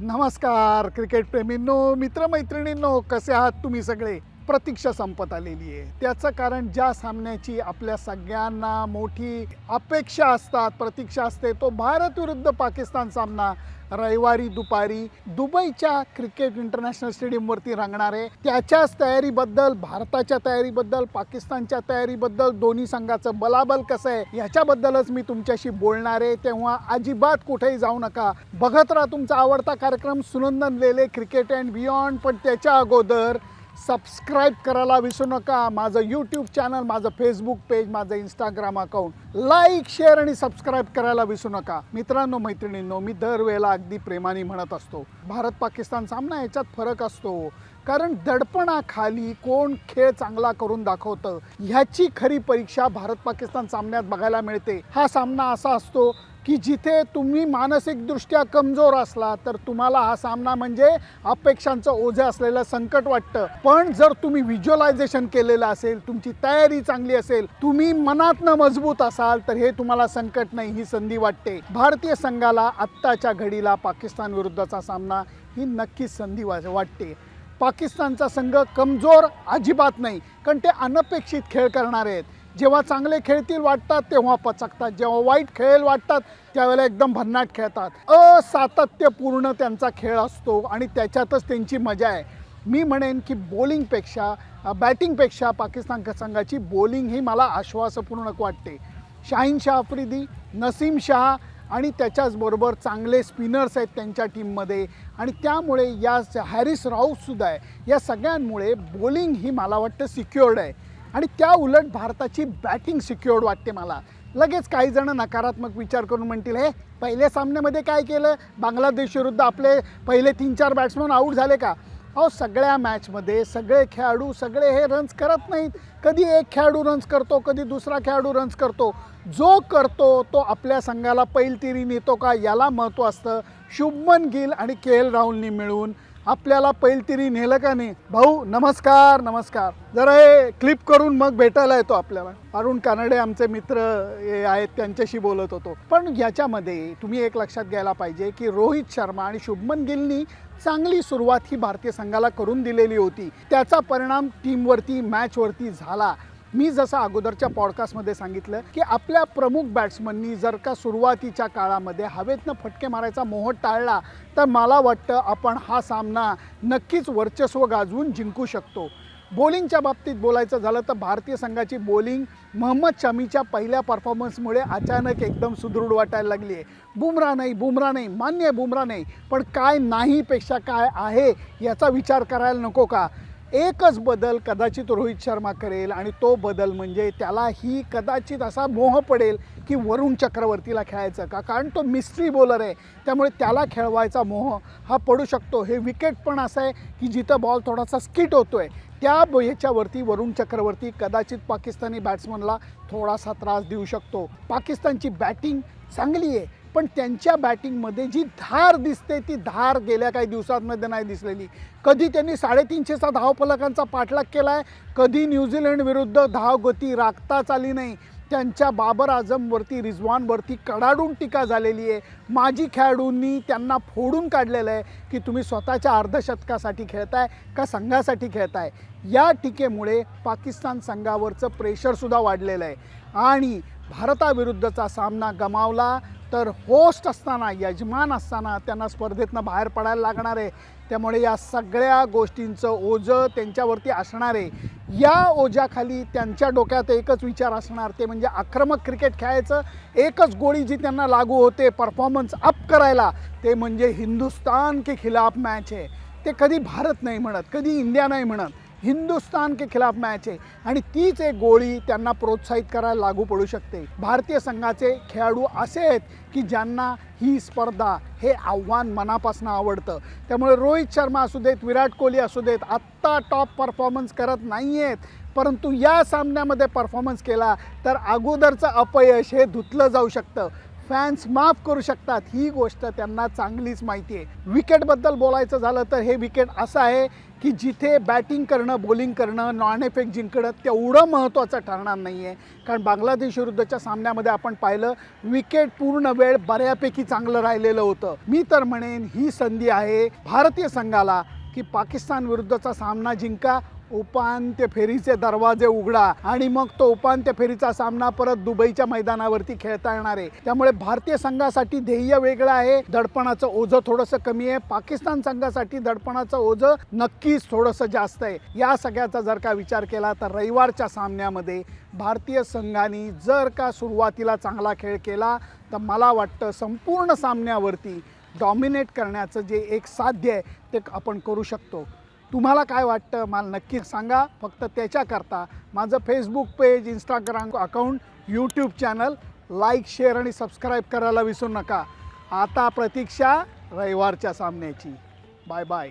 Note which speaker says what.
Speaker 1: नमस्कार क्रिकेट प्रेमींनो मित्रमैत्रिणींनो कसे आहात तुम्ही सगळे? प्रतीक्षा संपत आलेली आहे. त्याचं कारण ज्या सामन्याची आपल्या सगळ्यांना मोठी अपेक्षा असतात प्रतीक्षा असते तो भारत विरुद्ध पाकिस्तान सामना रविवारी दुपारी दुबईच्या क्रिकेट इंटरनॅशनल स्टेडियमवरती रंगणार आहे. त्याच्याच तयारीबद्दल भारताच्या तयारीबद्दल पाकिस्तानच्या तयारीबद्दल दोन्ही संघाचं बलाबल कसं आहे ह्याच्याबद्दलच मी तुमच्याशी बोलणार आहे. तेव्हा अजिबात कुठेही जाऊ नका. बघत राहा तुमचा आवडता कार्यक्रम Sunandan Lele cricket and beyond. पण त्याच्या अगोदर सबस्क्राईब करायला विसरू नका. माझं यूट्यूब चॅनल माझं फेसबुक पेज माझं इंस्टाग्राम अकाउंट लाईक शेअर आणि सबस्क्राईब करायला विसरू नका. मित्रांनो मैत्रिणींनो मी दरवेळेला अगदी प्रेमाने म्हणत असतो भारत पाकिस्तान सामना याच्यात फरक असतो. कारण दडपणाखाली कोण खेळ चांगला करून दाखवतं ह्याची खरी परीक्षा भारत पाकिस्तान सामन्यात बघायला मिळते. हा सामना असा असतो की जिथे तुम्ही मानसिकदृष्ट्या कमजोर असला तर तुम्हाला हा सामना म्हणजे अपेक्षांचं ओझं असलेलं संकट वाटतं. पण जर तुम्ही व्हिज्युअलायझेशन केलेलं असेल तुमची तयारी चांगली असेल तुम्ही मनातनं मजबूत असाल तर हे तुम्हाला संकट नाही ही संधी वाटते. भारतीय संघाला आत्ताच्या घडीला पाकिस्तान विरुद्धचा सामना ही नक्कीच संधी वाटते. पाकिस्तानचा संघ कमजोर अजिबात नाही कारण ते अनपेक्षित खेळ करणारे आहेत. जेव्हा चांगले खेळतील वाटतात तेव्हा पचकतात. जेव्हा वाईट खेळ वाटतात त्यावेळेला एकदम भन्नाट खेळतात. असातत्यपूर्ण त्यांचा खेळ असतो आणि त्याच्यातच त्यांची मजा आहे. मी म्हणेन की बॉलिंगपेक्षा बॅटिंगपेक्षा पाकिस्तान संघाची बॉलिंग ही मला आश्वासपूर्णक वाटते. शाहीन शाह आफ्रिदी नसीम शाह आणि त्याच्याचबरोबर चांगले स्पिनर्स आहेत त्यांच्या टीममध्ये आणि त्यामुळे या हॅरिस राऊतसुद्धा आहे. या सगळ्यांमुळे बॉलिंग ही मला वाटतं सिक्युअर्ड आहे. आणि त्या उलट भारताची बॅटिंग सिक्युअर्ड वाटते मला. लगेच काही जण नकारात्मक विचार करून म्हणतील हे पहिल्या सामन्यामध्ये काय केलं? बांगलादेश विरुद्ध आपले पहिले तीन चार बॅट्समन आऊट झाले का? अहो सगळ्या मॅचमध्ये सगळे खेळाडू सगळे हे रन्स करत नाहीत. कधी एक खेळाडू रन्स करतो कधी दुसरा खेळाडू रन्स करतो. जो करतो तो आपल्या संघाला पैलतिरी नेतो का? याला महत्त्व असतं शुभमन गिल आणि के एल राहुलनी मिळून आपल्याला पैलतिरी नेलं का नाही? भाऊ नमस्कार नमस्कार. जरा हे क्लिप करून मग भेटायला येतो आपल्याला. अरुण कानडे आमचे मित्र हे आहेत त्यांच्याशी बोलत होतो. पण याच्यामध्ये तुम्ही एक लक्षात घ्यायला पाहिजे की रोहित शर्मा आणि शुभमन गिलनी चांगली सुरुवात ही भारतीय संघाला करून दिलेली होती. त्याचा परिणाम टीमवरती मॅचवरती झाला. मी जसं अगोदरच्या पॉडकास्टमध्ये सांगितलं की आपल्या प्रमुख बॅट्समननी जर का सुरुवातीच्या काळामध्ये हवेतनं फटके मारायचा मोह टाळला तर मला वाटतं आपण हा सामना नक्कीच वर्चस्व गाजवून जिंकू शकतो. बॉलिंगच्या बाबतीत बोलायचं झालं तर भारतीय संघाची बॉलिंग मोहम्मद शमीच्या पहिल्या परफॉर्मन्समुळे अचानक एकदम सुदृढ वाटायला लागली आहे. बुमरा नाही बुमरा नाही मान्य आहे बुमरा नाही पण काय नाहीपेक्षा काय आहे याचा विचार करायला नको का? एकच बदल कदाचित रोहित शर्मा करेल आणि तो बदल म्हणजे त्याला ही कदाचित असा मोह पडेल की वरुण चक्रवर्तीला खेळायचं का? कारण तो मिस्ट्री बॉलर आहे. त्यामुळे त्याला खेळवायचा मोह हा पडू शकतो. हे विकेट पण असं आहे की जिथं बॉल थोडासा स्किट होतो आहे त्या ह्याच्यावरती वरुण चक्रवर्ती कदाचित पाकिस्तानी बॅट्समनला थोडासा त्रास देऊ शकतो. पाकिस्तानची बॅटिंग चांगली आहे. पण त्यांच्या बॅटिंगमध्ये जी धार दिसते ती धार गेल्या काही दिवसांमध्ये नाही दिसलेली. कधी त्यांनी साडेतीनशेचा धावफलकांचा पाठलाग केला आहे कधी न्यूझीलंड विरुद्ध धावगती राखताच आली नाही. त्यांच्या बाबर आझमवरती रिझवानवरती कडाडून टीका झालेली आहे. माजी खेळाडूंनी त्यांना फोडून काढलेलं आहे की तुम्ही स्वतःच्या अर्धशतकासाठी खेळताय का संघासाठी खेळताय? या टीकेमुळे पाकिस्तान संघावरचं प्रेशरसुद्धा वाढलेलं आहे. आणि भारताविरुद्धचा सामना गमावला तर होस्ट असताना यजमान असताना त्यांना स्पर्धेतनं बाहेर पडायला लागणार आहे. त्यामुळे या सगळ्या गोष्टींचं ओझं त्यांच्यावरती असणार आहे. या ओझ्याखाली त्यांच्या डोक्यात एकच विचार असणार ते म्हणजे आक्रमक क्रिकेट खेळायचं. एकच गोळी जी त्यांना लागू होते परफॉर्मन्स अप करायला ते म्हणजे हिंदुस्तान के खिलाफ मॅच आहे. ते कधी भारत नाही म्हणत कधी इंडिया नाही म्हणत. हिंदुस्तान के खिलाफ मॅच आहे. आणि तीच एक गोळी त्यांना प्रोत्साहित करायला लागू पडू शकते. भारतीय संघाचे खेळाडू असे आहेत की ज्यांना ही स्पर्धा हे आव्हान मनापासून आवडतं. त्यामुळे रोहित शर्मा असू देत विराट कोहली असू देत आत्ता टॉप परफॉर्मन्स करत नाही आहेत परंतु या सामन्यामध्ये परफॉर्मन्स केला तर अगोदरचं अपयश हे धुतलं जाऊ शकतं. फॅन्स माफ करू शकतात. ही गोष्ट त्यांना चांगलीच माहिती आहे. विकेटबद्दल बोलायचं झालं तर हे विकेट असं आहे की जिथे बॅटिंग करणं बॉलिंग करणं नॉन इफेक्ट जिंकणं तेवढं महत्त्वाचं ठरणार नाही आहे कारण बांगलादेश विरुद्धच्या सामन्यामध्ये आपण पाहिलं विकेट पूर्ण वेळ बऱ्यापैकी चांगलं राहिलेलं होतं. मी तर म्हणेन ही संधी आहे भारतीय संघाला. की पाकिस्तान विरुद्धचा सामना जिंका उपांत्य फेरीचे दरवाजे उघडा आणि मग तो उपांत्य फेरीचा सामना परत दुबईच्या मैदानावरती खेळता येणार आहे. त्यामुळे भारतीय संघासाठी ध्येय वेगळं आहे दडपणाचं ओझं थोडंसं कमी आहे. पाकिस्तान संघासाठी दडपणाचं ओझं नक्कीच थोडंसं जास्त आहे. या सगळ्याचा जर का विचार केला तर रविवारच्या सामन्यामध्ये भारतीय संघाने जर का सुरुवातीला चांगला खेळ केला तर मला वाटतं संपूर्ण सामन्यावरती डॉमिनेट करण्याचं जे एक साध्य आहे ते आपण करू शकतो. तुम्हाला काय वाटतं? मला नक्की सांगा. फक्त त्याच्याकरता माझं Facebook page Instagram account YouTube channel like share आणि सबस्क्राईब करायला विसरू नका. आता प्रतीक्षा रविवारच्या सामन्याची. Bye bye